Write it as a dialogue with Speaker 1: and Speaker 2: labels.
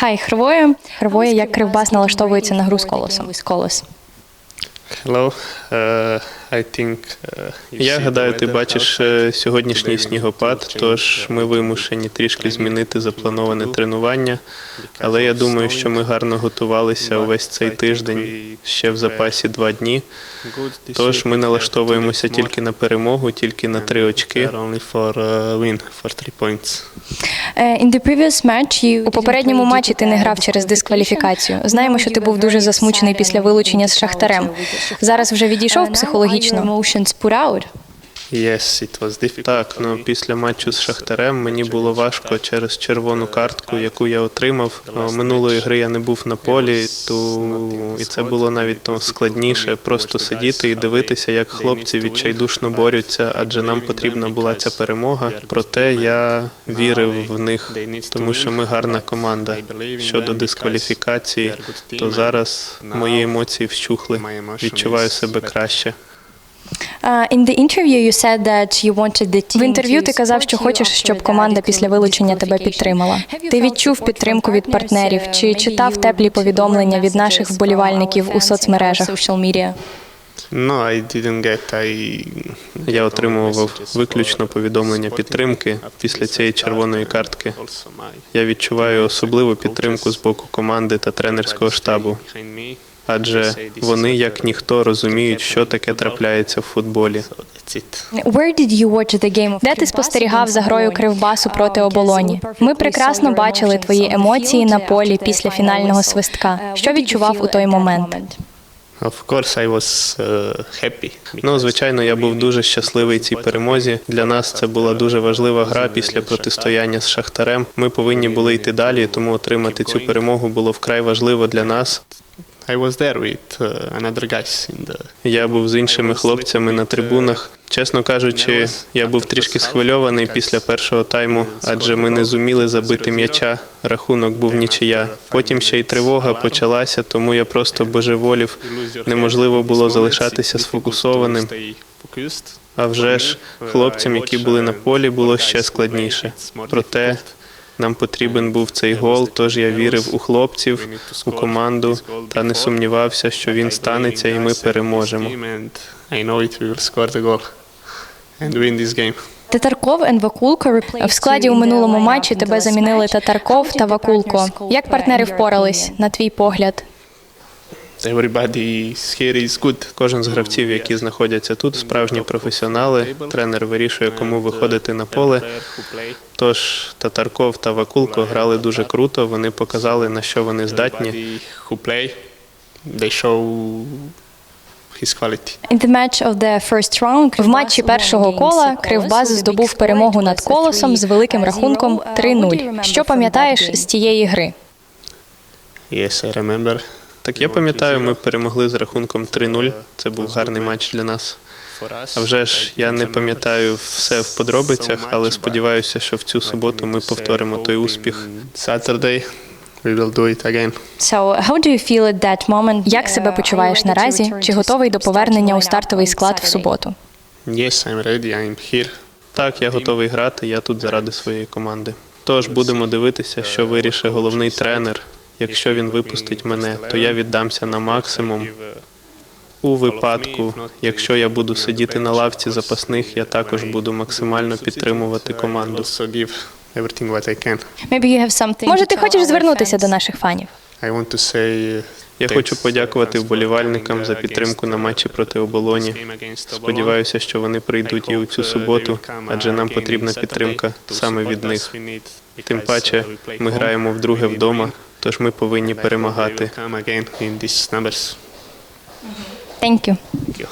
Speaker 1: Хай, Хрвоє. Хрвоє, як Кривбас налаштовується на гру з колосом. З колос.
Speaker 2: Hello. Uh, uh, Я гадаю, ти бачиш е, сьогоднішній снігопад, тож ми вимушені трішки змінити заплановане тренування. Але я думаю, що ми гарно готувалися увесь цей тиждень ще в запасі два дні. Тож ми налаштовуємося тільки на перемогу, тільки на три очки.
Speaker 1: Е, In the previous match you... У попередньому матчі ти не грав через дискваліфікацію. Знаємо, що ти був дуже засмучений після вилучення з Шахтарем. Зараз вже відійшов психологічно. Emotions.
Speaker 2: Yes, it was difficult. Так, ну після матчу з Шахтарем мені було важко через червону картку, яку я отримав. Минулої гри я не був на полі, то і це було навіть то складніше просто сидіти і дивитися, як хлопці відчайдушно борються, адже нам потрібна була ця перемога. Проте я вірив в них, тому що ми гарна команда. Щодо дискваліфікації, то зараз мої емоції вщухли. Відчуваю себе краще.
Speaker 1: Uh, in the interview you said that you wanted the team В інтерв'ю ти казав, що хочеш, щоб команда після вилучення тебе підтримала. Ти відчув підтримку від партнерів чи читав теплі повідомлення від наших вболівальників у соцмережах? Social media?
Speaker 2: No, I didn't get. I... Я отримував виключно повідомлення підтримки після цієї червоної картки. Я відчуваю особливу підтримку з боку команди та тренерського штабу, адже вони, як ніхто, розуміють, що таке трапляється в футболі.
Speaker 1: Where did you watch the game? Де ти спостерігав за грою Кривбасу проти оболоні? Ми прекрасно бачили твої емоції на полі після фінального свистка. Що відчував у той момент?
Speaker 2: Of course, I was uh, happy. Ну, звичайно, я був дуже щасливий цій перемозі. Для нас це була дуже важлива гра після протистояння з Шахтарем. Ми повинні були йти далі, тому отримати цю перемогу було вкрай важливо для нас. I was there with uh, another guys in the... Я був з іншими хлопцями на трибунах. Чесно кажучи, я був трішки схвильований після першого тайму, адже ми не зуміли забити м'яча. Рахунок був нічия. Потім ще й тривога почалася, тому я просто божеволів. Неможливо було залишатися сфокусованим. А вже ж хлопцям, які були на полі, було ще складніше. Проте нам потрібен був цей гол, тож я вірив у хлопців, у команду та не сумнівався, що він станеться і ми переможемо.
Speaker 1: Татарков і Вакулко в складі у минулому матчі тебе замінили Татарков та Вакулко. Як партнери впорались, на твій погляд?
Speaker 2: Everybody here is good. Кожен з гравців, які знаходяться тут, справжні професіонали. Тренер вирішує, кому виходити на поле. Тож Татарков та Вакулко грали дуже круто. Вони показали на що вони здатні.
Speaker 1: В матчі першого кола Кривбас здобув перемогу над колосом з великим рахунком 3-0. Що пам'ятаєш з тієї гри?
Speaker 2: Yes, I remember. Так я пам'ятаю, ми перемогли з рахунком 3-0. Це був гарний матч для нас. А вже ж я не пам'ятаю все в подробицях, але сподіваюся, що в цю суботу ми повторимо той успіх. Saturday we will do it again.
Speaker 1: So, how do you feel at that moment? Як себе почуваєш наразі? Чи готовий до повернення у стартовий склад в суботу?
Speaker 2: Yes, I'm ready. I'm here. Так, я готовий грати. Я тут заради своєї команди. Тож будемо дивитися, що вирішить головний тренер. Якщо він випустить мене, то я віддамся на максимум. У випадку, якщо я буду сидіти на лавці запасних, я також буду максимально підтримувати команду.
Speaker 1: Може, ти хочеш звернутися до наших фанів?
Speaker 2: Я хочу подякувати вболівальникам за підтримку на матчі проти оболоні. Сподіваюся, що вони прийдуть і у цю суботу, адже нам потрібна підтримка саме від них. Тим паче, ми граємо вдруге вдома, тож ми повинні перемагати.
Speaker 1: Thank you.
Speaker 2: Thank you.